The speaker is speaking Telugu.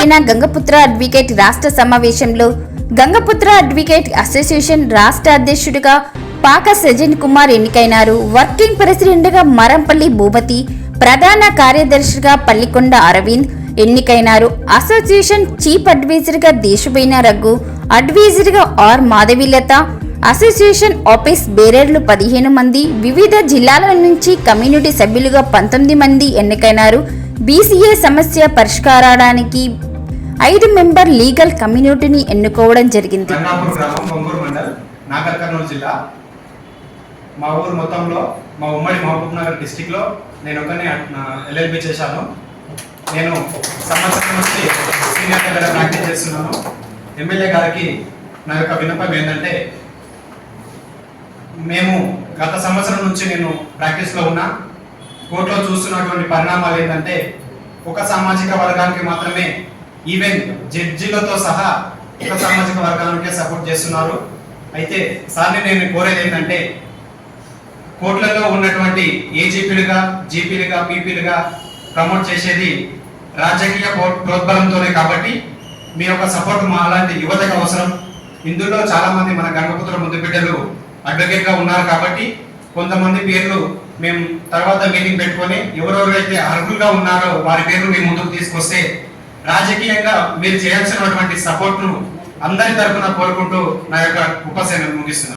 జరిగిన గంగపుత్ర అడ్వకేట్ రాష్ట్ర సమావేశంలో గంగపుత్ర అడ్వకేట్ అసోసియేషన్ రాష్ట్ర అధ్యక్షుడిగా పాక సజన్ కుమార్ ఎన్నికైనారు. వర్కింగ్ ప్రెసిడెంట్గా మరంపల్లి భూపతి ప్రధాన కార్యదర్శిగా పల్లికొండ అరవింద్ ఎన్నికైనారు. అసోసియేషన్ చీఫ్ అడ్వైజర్గా దేశబైన రఘు అడ్వైజర్గా ఆర్ మాధవీలత అసోసియేషన్ ఆఫీస్ బేరర్లు పదిహేను మంది వివిధ జిల్లాల నుంచి కమ్యూనిటీ సభ్యులుగా పంతొమ్మిది మంది ఎన్నికైనారు. బీసీఏ సమస్య పరిష్కారానికి ఐదు మెంబర్ లీగల్ కమ్యూనిటీని ఎన్నుకోవడం జరిగింది. గంగాపూర్ గ్రామం మండల్ నాగర్ కర్నూలు జిల్లా. మా ఊరు మొత్తంలో మా ఉమ్మడి మహబూబ్ నగర్ డిస్టిక్లో నేను ఒకనే ఎల్ఎల్బి చేశాను. నేను సంవత్సరం నుంచి సీనియర్ దగ్గర ప్రాక్టీస్ చేస్తున్నాను. ఎమ్మెల్యే గారికి నా యొక్క విన్నపం ఏంటంటే మేము గత సంవత్సరం నుంచి నేను ప్రాక్టీస్లో ఉన్నా కోర్టులో చూస్తున్నటువంటి పరిణామాలు ఏంటంటే ఒక సామాజిక వర్గానికి మాత్రమే ఈవెన్ జడ్జిలతో సహా ఒక సామాజిక వర్గానికే సపోర్ట్ చేస్తున్నారు. అయితే సార్ని నేను కోరేది ఏంటంటే కోర్టులలో ఉన్నటువంటి ఏజీపీలుగా జీపీలుగా పీపీలుగా ప్రమోట్ చేసేది రాజకీయ ప్రోద్బలంతోనే కాబట్టి మీ యొక్క సపోర్ట్ మా అలాంటి యువతకు అవసరం. ఇందులో చాలామంది మన గంగపుత్ర ముందు బిడ్డలు అడ్వకేట్గా ఉన్నారు కాబట్టి కొంతమంది పేర్లు మేము తర్వాత మీటింగ్ పెట్టుకొని ఎవరెవరైతే అర్హులుగా ఉన్నారో వారి పేర్లు మీ ముందుకు తీసుకొస్తే రాజకీయంగా మీరు చేయాల్సినటువంటి సపోర్ట్ను అందరి తరఫున కోరుకుంటూ నా యొక్క ఉపశమనం ముగిస్తున్నాను.